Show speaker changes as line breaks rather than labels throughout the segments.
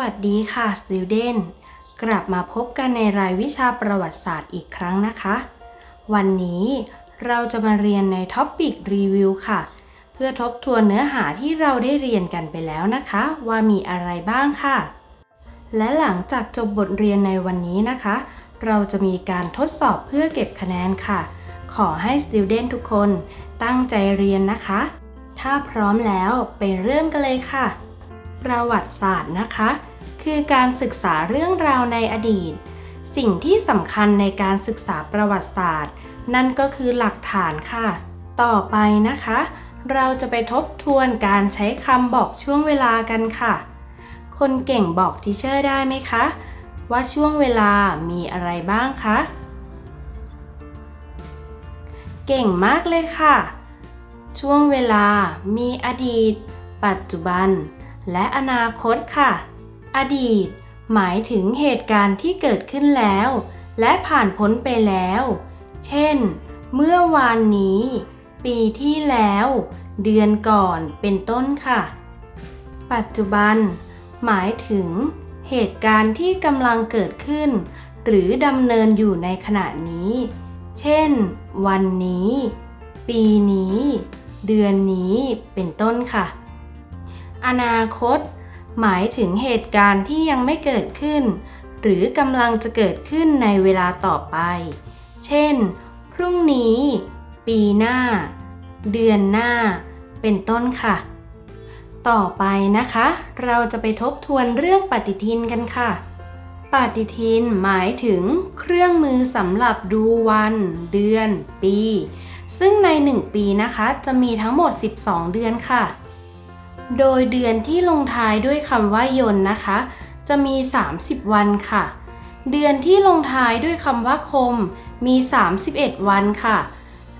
วัสดีค่ะ student กลับมาพบกันในรายวิชาประวัติศาสตร์อีกครั้งนะคะ วันนี้เราจะมาเรียนในท็อปปิกรีวิวค่ะ เพื่อทบทวนเนื้อหาที่เราได้เรียนกันไปแล้วนะคะ ว่ามีอะไรบ้างค่ะ และหลังจากจบบทเรียนในวันนี้นะคะ เราจะมีการทดสอบเพื่อเก็บคะแนนค่ะ ขอให้ student ทุกคนตั้งใจเรียนนะคะ ถ้าพร้อมแล้วไปเริ่มกันเลยค่ะ ประวัติศาสตร์นะคะ คือการศึกษาเรื่องราวในอดีต สิ่งที่สำคัญในการศึกษาประวัติศาสตร์ นั่นก็คือหลักฐานค่ะ ต่อไปนะคะ เราจะไปทบทวนการใช้คำบอกช่วงเวลากันค่ะ คนเก่งบอกทิเชอร์ได้ไหมคะ ว่าช่วงเวลามีอะไรบ้างคะ เก่งมากเลยค่ะ ช่วงเวลามีอดีต ปัจจุบัน และอนาคตค่ะ อดีต หมายถึงเหตุการณ์ที่เกิดขึ้นแล้ว และผ่านพ้นไปแล้ว เช่น เมื่อวานนี้ ปีที่แล้ว เดือนก่อนเป็นต้นค่ะ ปัจจุบัน หมายถึง เหตุการณ์ที่กำลังเกิดขึ้น หรือดำเนินอยู่ในขณะนี้ เช่น วันนี้ ปีนี้ เดือนนี้เป็นต้นค่ะ อนาคต หมายถึงเหตุการณ์ที่ยังไม่เกิดขึ้น หรือกำลังจะเกิดขึ้นในเวลาต่อไป เช่น พรุ่งนี้ ปีหน้า เดือนหน้า เป็นต้นค่ะ ต่อไปนะคะ เราจะไปทบทวนเรื่องปฏิทินกันค่ะ ปฏิทินหมายถึงเครื่องมือสำหรับดูวัน เดือน ปี ซึ่งใน 1 ปีนะคะ จะมีทั้งหมด 12 เดือนค่ะ โดยเดือนที่ลงท้ายด้วยคำว่ายนนะคะ จะมี 30 วันค่ะ เดือนที่ลงท้ายด้วยคำว่าคม มี 31 วันค่ะ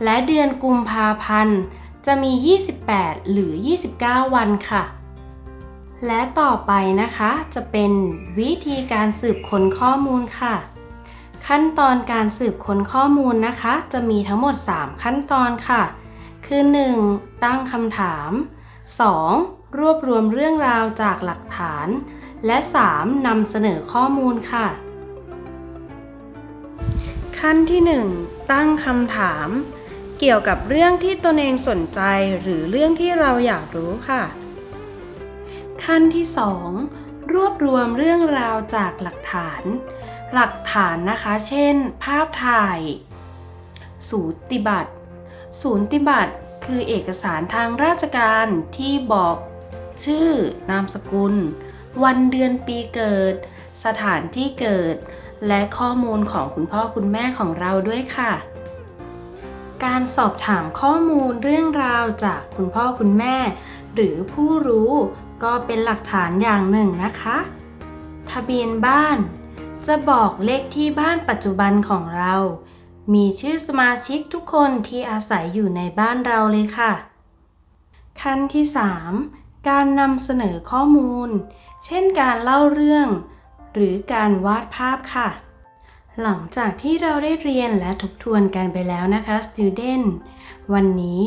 และเดือนกุมภาพันธ์จะมี 28 หรือ 29 วันค่ะ และต่อไปนะคะจะเป็นวิธีการสืบค้นข้อมูลค่ะ ขั้นตอนการสืบค้นข้อมูลนะคะ จะมีทั้งหมด 3 ขั้นตอนค่ะ คือ 1. ตั้งคำถาม 2. รวบรวมเรื่องราวจากหลักฐาน และ 3. นำเสนอข้อมูลค่ะ ขั้นที่ 1 ตั้งคำถาม เกี่ยวกับเรื่องที่ตนเองสนใจหรือเรื่องที่เราอยากรู้ค่ะ ขั้นที่ 2 รวบรวมเรื่องราวจากหลักฐาน หลักฐานนะคะ เช่น ภาพถ่าย สูติบัตรสูติบัตรคือเอกสารทางราชการที่บอก ชื่อนามสกุล วันเดือนปีเกิด สถานที่เกิด และข้อมูลของคุณพ่อคุณแม่ของเราด้วยค่ะ การสอบถามข้อมูลเรื่องราวจากคุณพ่อคุณแม่ หรือผู้รู้ก็เป็นหลักฐานอย่างหนึ่งนะคะ ทะเบียนบ้าน จะบอกเลขที่บ้านปัจจุบันของเรา มีชื่อสมาชิกทุกคนที่อาศัยอยู่ในบ้านเราเลยค่ะ ขั้นที่ 3 การนำเสนอข้อมูล เช่นการเล่าเรื่อง หรือการวาดภาพค่ะ หลังจากที่เราได้เรียนและทบทวนกันไปแล้วนะคะ student วันนี้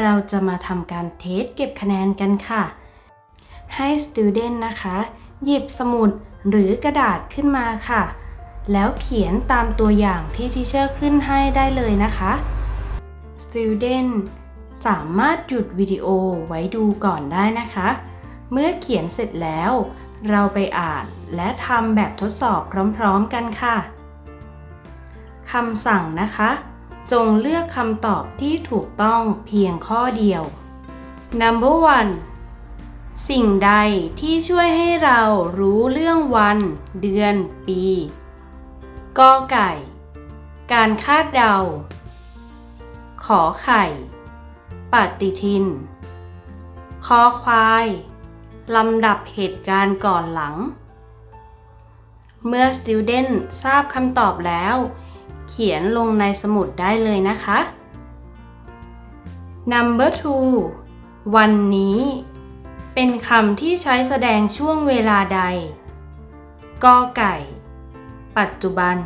เราจะมาทำการเทสเก็บคะแนนกันค่ะ ให้ student นะคะ หยิบสมุดหรือกระดาษขึ้นมาค่ะ แล้วเขียนตามตัวอย่างที่ทีเชอร์ขึ้นให้ได้เลยนะคะ student สามารถหยุดวิดีโอไว้ดูก่อนได้นะคะ เมื่อเขียนเสร็จแล้ว เราไปอ่านและทำแบบทดสอบพร้อมๆกันค่ะคำสั่งนะคะ จงเลือกคำตอบที่ถูกต้องเพียงข้อเดียว number one สิ่งใดที่ช่วยให้เรารู้เรื่องวัน เดือน ปีกอไก่ การคาดเดา ขอไข่ ปฏิทิน คอควาย ลำดับเหตุการณ์ก่อนหลัง เมื่อ student ทราบคำตอบแล้ว เขียนลงในสมุดได้เลยนะคะ number two วันนี้ เป็นคำที่ใช้แสดงช่วงเวลาใด กอไก่ ปัจจุบัน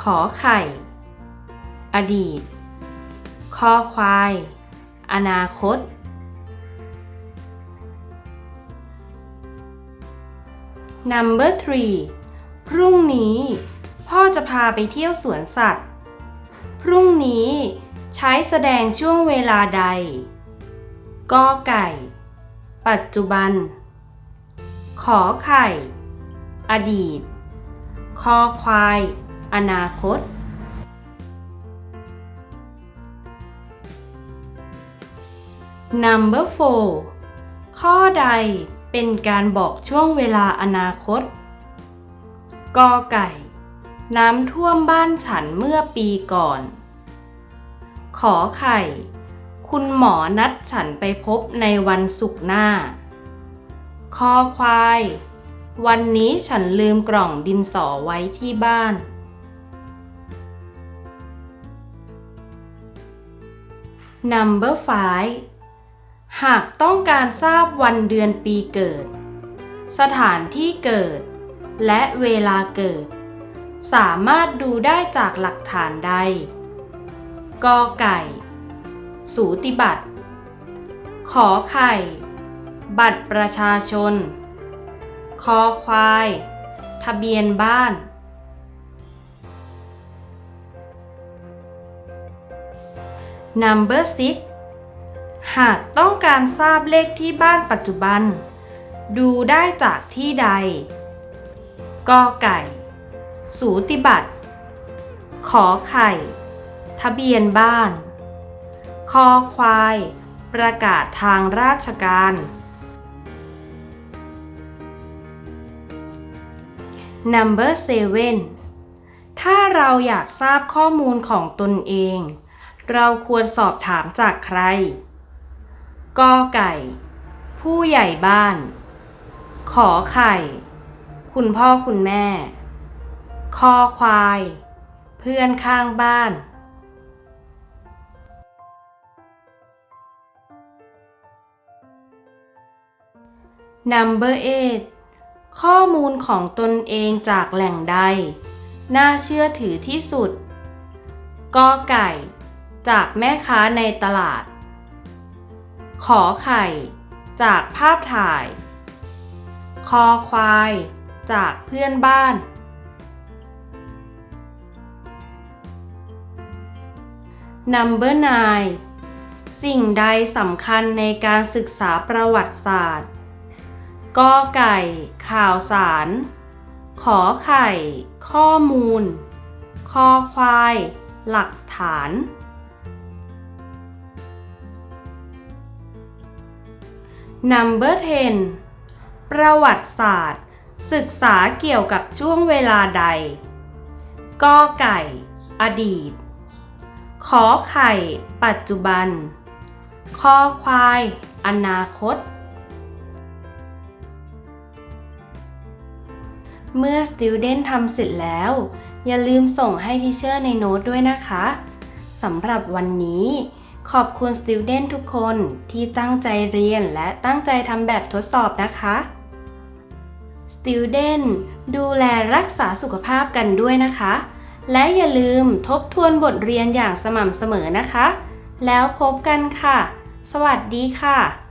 ขอไข่ อดีต คอควาย อนาคต Number 3 พรุ่งนี้ พ่อจะพาไปเที่ยวสวนสัตว์ พรุ่งนี้ใช้แสดงช่วงเวลาใดกอไก่ ปัจจุบัน ขอไข่ อดีต คอควาย อนาคต Number 4 ข้อใดเป็นการบอกช่วงเวลาอนาคต กอไก่ น้ำท่วมบ้านฉันเมื่อปีก่อน ขอไข่ คุณหมอนัดฉันไปพบในวันศุกร์หน้า คอควาย วันนี้ฉันลืมกล่องดินสอไว้ที่บ้าน Number 5 หากต้องการทราบวันเดือนปีเกิด สถานที่เกิด และเวลาเกิด สามารถดูได้จากหลักฐานใดกอไก่ สูติบัตร ขอไข่ บัตรประชาชน คอควาย ทะเบียนบ้าน Number 6 หากต้องการทราบเลขที่บ้านปัจจุบัน ดูได้จากที่ใดกอไก่ สูติบัตร ขอไข่ ทะเบียนบ้าน คอควาย ประกาศทางราชการ Number 7 ถ้าเราอยากทราบข้อมูลของตนเอง เราควรสอบถามจากใคร กอไก่ ผู้ใหญ่บ้าน ขอไข่ คุณพ่อคุณแม่ คอควาย เพื่อนข้างบ้าน Number 8ข้อมูลของตนเองจากแหล่งใด น่าเชื่อถือที่สุดกอไก่ จากแม่ค้าในตลาด ขอไข่ จากภาพถ่าย คอควาย จากเพื่อนบ้าน Number 9 สิ่งใดสำคัญในการศึกษาประวัติศาสตร์กอไก่ ข่าวสาร ขอไข่ ข้อมูล คอควาย หลักฐาน Number 10 ประวัติศาสตร์ ศึกษาเกี่ยวกับช่วงเวลาใดกอไก่ อดีต ขอไข่ ปัจจุบัน คอควาย อนาคต เมื่อ Student ทำเสร็จแล้ว อย่าลืมส่งให้ทีเชอร์ในโน้ตด้วยนะคะ สำหรับวันนี้ ขอบคุณสติวเดนทุกคนที่ตั้งใจเรียนและตั้งใจทำแบบทดสอบนะคะสติวเดนดูแลรักษาสุขภาพกันด้วยนะคะ และอย่าลืมทบทวนบทเรียนอย่างสม่ำเสมอนะคะ แล้วพบกันค่ะ สวัสดีค่ะ